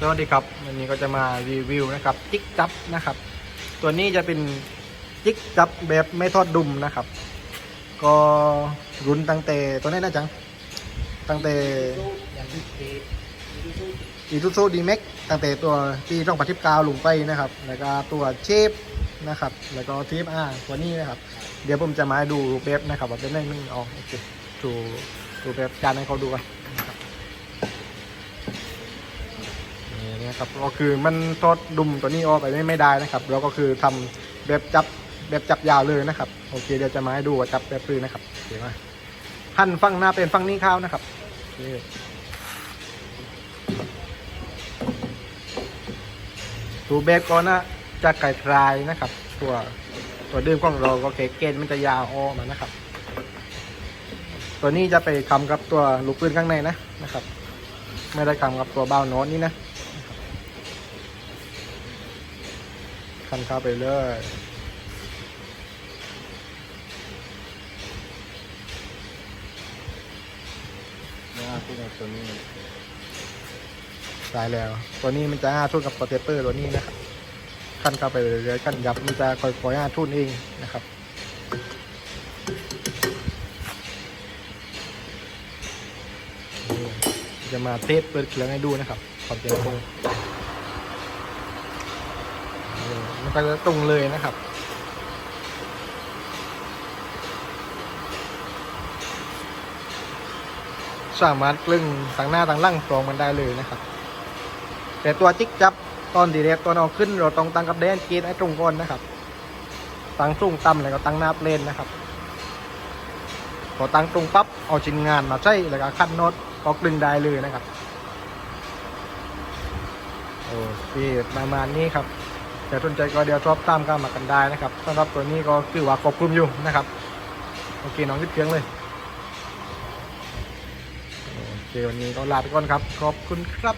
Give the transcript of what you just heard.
สวัสดีครับวันนี้ก็จะมารีวิวนะครับจิกจับนะครับ ตัวนี้จะเป็นจิกจับแบบไม่ทอดดุมนะครับ ก็รุนตั้งแต่ตัวนี้นะจัง ตั้งแต่อย่างที่เตอีทูซูดีเม็กตั้งแต่ตัวที่ต้องปฏิบกาวลงไปนะครับ แล้วก็ตัวเชฟนะครับ แล้วก็ทีฟอาตัวนี้นะครับ เดี๋ยวผมจะมาดูรูปแบบนะครับว่าเป็นยังไงนึงอ๋อโอเคดูรูปแบบการให้เขาดูกัน นะครับก็คือมันทอดดุมตัวนี้ออกไปไม่ได้นะครับเราก็คือทำแบบจับแบบจับยาวเลยนะครับโอเคเดี๋ยวจะมาให้ดูว่าจับแบบปืนนะครับโอเคมาหั่นฝั่งหน้าเป็นฝั่งนี้ข้าวนะครับโอเคตัวเบสก็นะจะไก่ทรายนะครับ ตัวตัวเดิมของเราก็เกเกนมันจะยาวออกมานะครับ ตัวนี้จะไปคำกับตัวลูกปืนข้างในนะนะครับ ไม่ได้คำกับตัวเบ้าโน้ตนี่นะ คันเข้าไปเลยนี่คือตัวนี้ตายแล้ว ตัวนี้มันจะอ้าทุ่นกับตัวเทปเปอร์ตัวนี้นะครับขันเข้าไปเรื่อยๆขันยับมันจะคอยๆอ้าทุ่นเองนะครับจะมาเทสเปิดเครื่องให้ดูนะครับความเร็วตรงนี่ มันก็จะตรงเลยนะครับ สามารถกลึงทางหน้าทางหล่างตรงมันได้เลยนะครับ แต่ตัวจิกจับตอนดีเรกตอนเอาขึ้นเราต้องตั้งกับแดนเกีนให้ตรงก่อนนะครับ ตั้งสูงต่ำแล้วก็ตั้งหน้าเพลนนะครับพอตั้งตรงปั๊บเอาชิ้นงานมาใช้แล้วก็คัดโน้ตก็กลึงได้เลยนะครับโอเคประมาณนี้ครับ แต่สนใจก็เดี๋ยวชอบตามกันมากันได้นะครับสำหรับตัวนี้ก็คือว่าควบคุมอยู่นะครับโอเคน้องยึดเครื่องเลยโอเควันนี้ก็ลาไปก่อนครับขอบคุณครับ